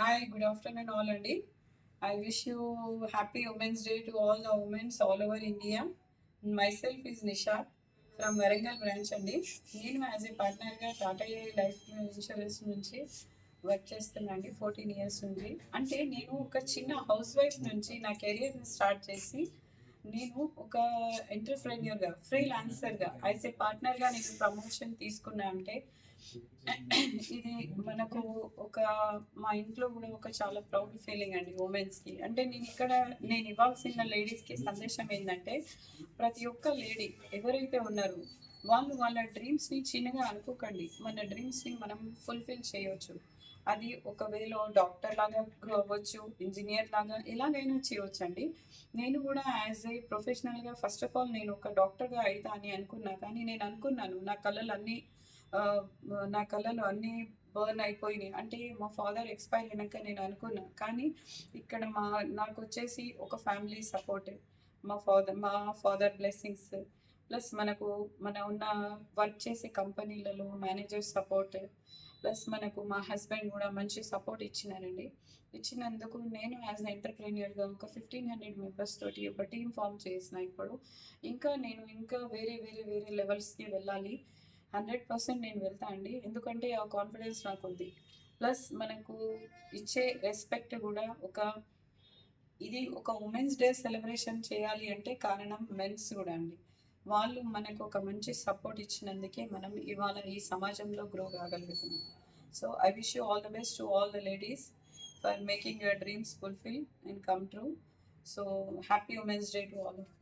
Hi good afternoon all అండి. I wish you happy women's day to all the women's all over India myself is Nisha from Warangal branch అండి. నేను as a పార్ట్నర్గా Tata life insurance నుంచి work చేస్తున్నా అండి fourteen years నుంచి. అంటే నేను ఒక చిన్న హౌస్ వైఫ్ నుంచి నా కెరియర్ని స్టార్ట్ చేసి నేను ఒక ఎంటర్ప్రెన్యూర్గా ఫ్రీ లాన్సర్గా యాజ్ ఏ పార్ట్నర్గా నేను ప్రమోషన్ తీసుకున్నా అంటే ఇది మనకు ఒక మా ఇంట్లో కూడా ఒక చాలా ప్రౌడ్ ఫీలింగ్ అండి ఉమెన్స్కి అంటే నేను ఇక్కడ నేను ఇవ్వాల్సిన లేడీస్కి సందేశం ఏంటంటే ప్రతి ఒక్క లేడీ ఎవరైతే ఉన్నారో వాళ్ళు వాళ్ళ డ్రీమ్స్ని చిన్నగా అనుకోకండి. మన డ్రీమ్స్ని మనం ఫుల్ఫిల్ చేయవచ్చు. అది ఒకవేళ డాక్టర్ లాగా గ్రో అవ్వచ్చు ఇంజనీర్ లాగా ఎలాగైనా చేయవచ్చు అండి నేను కూడా యాజ్ ఏ ప్రొఫెషనల్గా ఫస్ట్ ఆఫ్ ఆల్ నేను ఒక డాక్టర్గా అవుతా అని అనుకున్నా కానీ నేను అనుకున్నాను నా కళలు అన్నీ నా కళలు అన్నీ బర్న్ అయిపోయినాయి. అంటే మా ఫాదర్ ఎక్స్పైర్ అయినాక నేను అనుకున్నా. కానీ ఇక్కడ మా నాకు వచ్చేసి ఒక ఫ్యామిలీ సపోర్ట్ మా ఫాదర్ మా ఫాదర్ బ్లెస్సింగ్స్ ప్లస్ మనకు మన ఉన్న వర్క్ చేసే కంపెనీలలో మేనేజర్ సపోర్ట్ ప్లస్ మనకు మా హస్బెండ్ కూడా మంచి సపోర్ట్ ఇచ్చినారండి. ఇచ్చినందుకు నేను యాజ్ ఎంటర్ప్రీనియర్గా ఒక ఫిఫ్టీన్ హండ్రెడ్ మెంబర్స్ తోటి ఒక టీం ఫామ్ చేసిన ఇప్పుడు. ఇంకా నేను ఇంకా వేరే వేరే వేరే లెవెల్స్కి వెళ్ళాలి. హండ్రెడ్ పర్సెంట్ నేను వెళ్తా అండి. ఎందుకంటే ఆ కాన్ఫిడెన్స్ నాకు ఉంది ప్లస్ మనకు ఇచ్చే రెస్పెక్ట్ కూడా ఒక ఇది ఒక ఉమెన్స్ డే సెలబ్రేషన్ చేయాలి అంటే కారణం మెన్స్ కూడా అండి. వాళ్ళు మనకు ఒక మంచి సపోర్ట్ ఇచ్చినందుకే మనం ఇవాళ ఈ సమాజంలో grow కాగలుగుతున్నాం. So I wish you all the best to all the ladies for making your dreams fulfil and come true so happy women's day to all of